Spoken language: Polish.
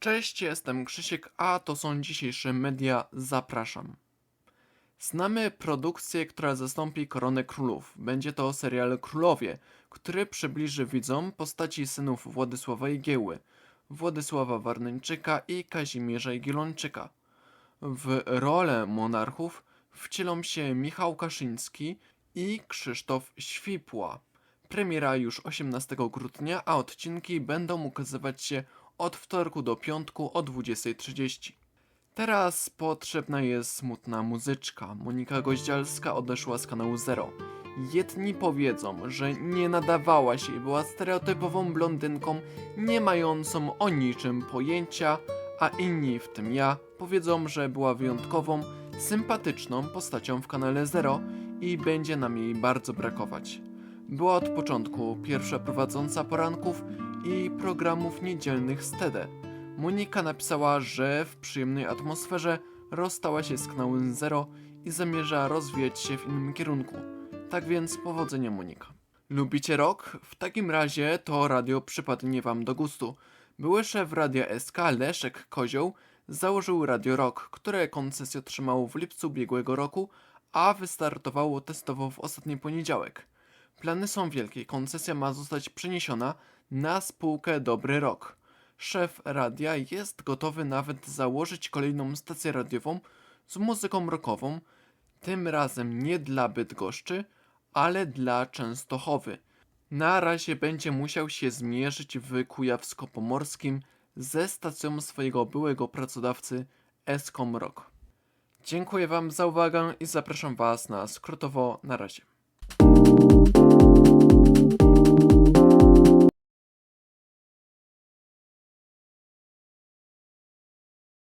Cześć, jestem Krzysiek, a to są dzisiejsze media. Zapraszam. Znamy produkcję, która zastąpi Koronę Królów. Będzie to serial Królowie, który przybliży widzom postaci synów Władysława Jagieły, Władysława Warneńczyka i Kazimierza Jagiellończyka. W rolę monarchów wcielą się Michał Kaszyński i Krzysztof Świpła. Premiera już 18 grudnia, a odcinki będą ukazywać się od wtorku do piątku o 20.30. Teraz potrzebna jest smutna muzyczka. Monika Goździalska odeszła z kanału Zero. Jedni powiedzą, że nie nadawała się i była stereotypową blondynką, nie mającą o niczym pojęcia, a inni, w tym ja, powiedzą, że była wyjątkową, sympatyczną postacią w kanale Zero i będzie nam jej bardzo brakować. Była od początku pierwsza prowadząca poranków i programów niedzielnych z TED. Monika napisała, że w przyjemnej atmosferze rozstała się z kanałem Zero i zamierza rozwijać się w innym kierunku. Tak więc powodzenia Monika. Lubicie rock? W takim razie to radio przypadnie wam do gustu. Były szef Radia SK Leszek Kozioł założył Radio Rock, które koncesję otrzymało w lipcu ubiegłego roku, a wystartowało testowo w ostatni poniedziałek. Plany są wielkie. Koncesja ma zostać przeniesiona na spółkę Dobry Rok. Szef radia jest gotowy nawet założyć kolejną stację radiową z muzyką rockową, tym razem nie dla Bydgoszczy, ale dla Częstochowy. Na razie będzie musiał się zmierzyć w Kujawsko-Pomorskim ze stacją swojego byłego pracodawcy Eskom Rock. Dziękuję Wam za uwagę i zapraszam Was na skrótowo na razie.